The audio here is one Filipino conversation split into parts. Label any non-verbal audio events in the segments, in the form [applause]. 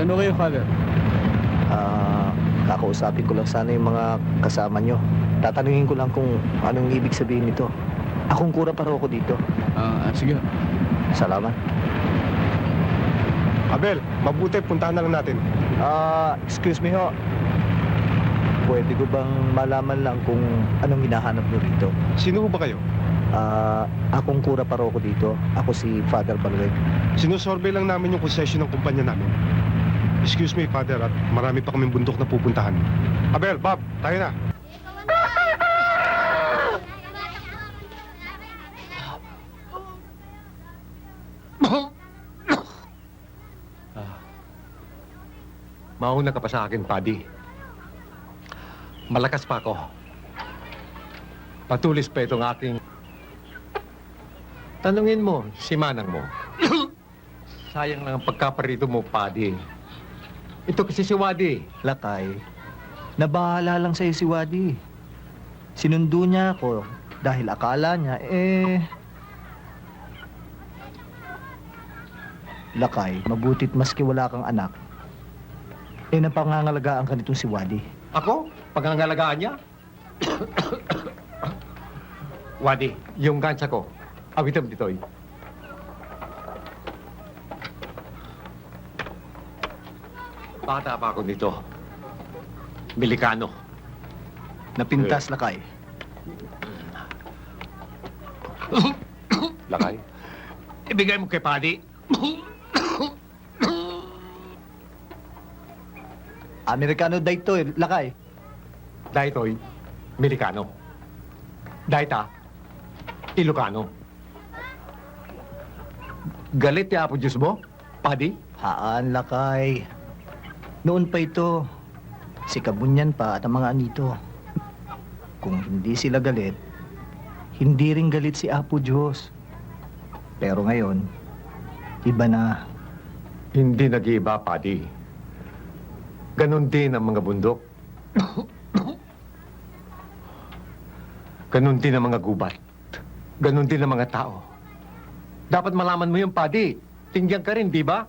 Saan kayo, Father? Ah, kakausapin ko lang sana yung mga kasama nyo. Tatanungin ko lang kung anong ibig sabihin nito. Akong kura pa raw ako dito. Ah, ah, sige. Salamat. Abel, mabuti, puntahan na lang natin. Ah, excuse me ho. Pwede ko bang malaman lang kung anong hinahanap nyo rito? Sino ba kayo? Ah, akong kura pa raw ako dito. Ako si Father Balueg. Sinusurvey lang namin yung concession ng kumpanya namin. Excuse me, Father, at marami pa kaming bundok na pupuntahan. Abel, Bob, tayo na. Mauna ka pa sa akin, Paddy. Malakas pa ako. Patulis pa itong aking... Tanungin mo, si Manang mo. [coughs] Sayang lang ang pagkaparito mo, Paddy. Ito kasi si Wadi. Lakay, nabahala lang sa'yo si Wadi. Sinundo niya ako dahil akala niya, eh... Lakay, mabutit maski wala kang anak. Eh, napangangalagaan ka nitong si Wadi. Ako? Pagangalagaan niya? [coughs] Wadi, yung gansa ko. Awitam ditoy. Bata pa ako nito. Milikano. Napintas, Lakay. Lakay? Ibigay mo kay Paddy. Amerikano dito, eh, Lakay. Daitoy, Milikano. Daita, Ilocano. Galit ya po Diyos mo, Paddy? Haan, Lakay. Noon pa ito. Si Kabunyan pa at ang mga anito. Kung hindi sila galit, hindi rin galit si Apo Diyos. Pero ngayon, iba na. Hindi nag-iiba, Paddy. Ganon din ang mga bundok. Ganon din ang mga gubat. Ganon din ang mga tao. Dapat malaman mo yung Paddy. Tingyan ka rin, di ba?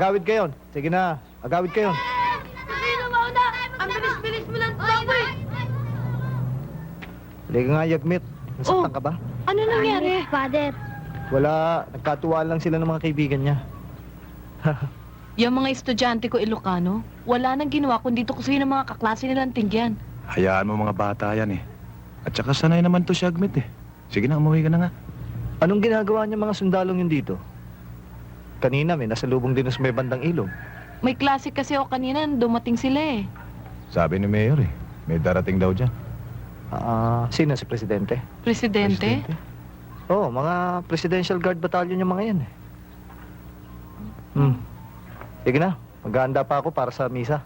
Agawid kayo. Sige na, agawid kayo. Sino mauna? Ang bilis-bilis mo lang tumakbo eh. Halika nga, Yagmit. Nasaktan ka ba? Ano nangyari? Father. Wala, nagkatuwaan lang sila ng mga kaibigan niya. [laughs] Yung mga estudyante ko Ilocano, wala nang ginawa kundi dito ko ng mga kaklase nilang tingyan. Hayaan mo mga bata yan eh. At saka sanay naman to si Agmit eh. Sige na, umuwi ka na nga. Anong ginagawa niya mga sundalong yun dito? Kanina may nasa lubong din sa may bandang ilog. May klase kasi ako kanina, dumating sila eh. Sabi ni Mayor eh. May darating daw dyan. Ah, sino si Presidente? Presidente? Oo, mga Presidential Guard Battalion yung mga yan eh. Hmm. Sige na, maghahanda pa ako para sa misa.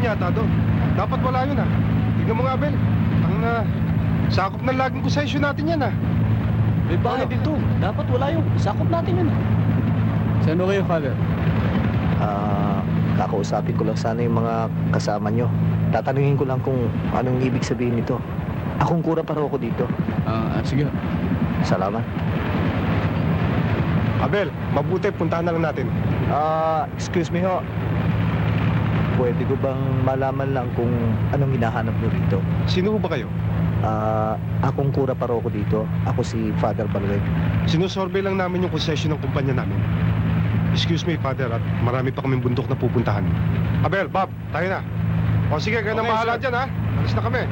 Kaingin yata doon? Dapat wala yun ah. Tignan mo nga, Abel. Ang ah, sakop ng laging concession natin yan ah. May bahay dito. Dapat wala yung sakop natin yun. Saan ho kayo, Father? Ah, kakausapin ko lang sana yung mga kasama nyo. Tatanungin ko lang kung anong ibig sabihin nito. Akong kura pa raw ako dito. Ah, ah, sige. Salamat. Abel, mabuti, puntahan na lang natin. Ah, excuse me ho. Pwede ko bang malaman lang kung anong hinahanap nyo rito? Sino ba kayo? Ah, akong kura pa raw ako dito. Ako si Father Balueg. Sinusurvey lang namin yung concession ng kumpanya namin. Excuse me, Father, at marami pa kaming bundok na pupuntahan. Abel, Bob, tayo na. O sige, kayo na bahala dyan, ha? Alis na kami.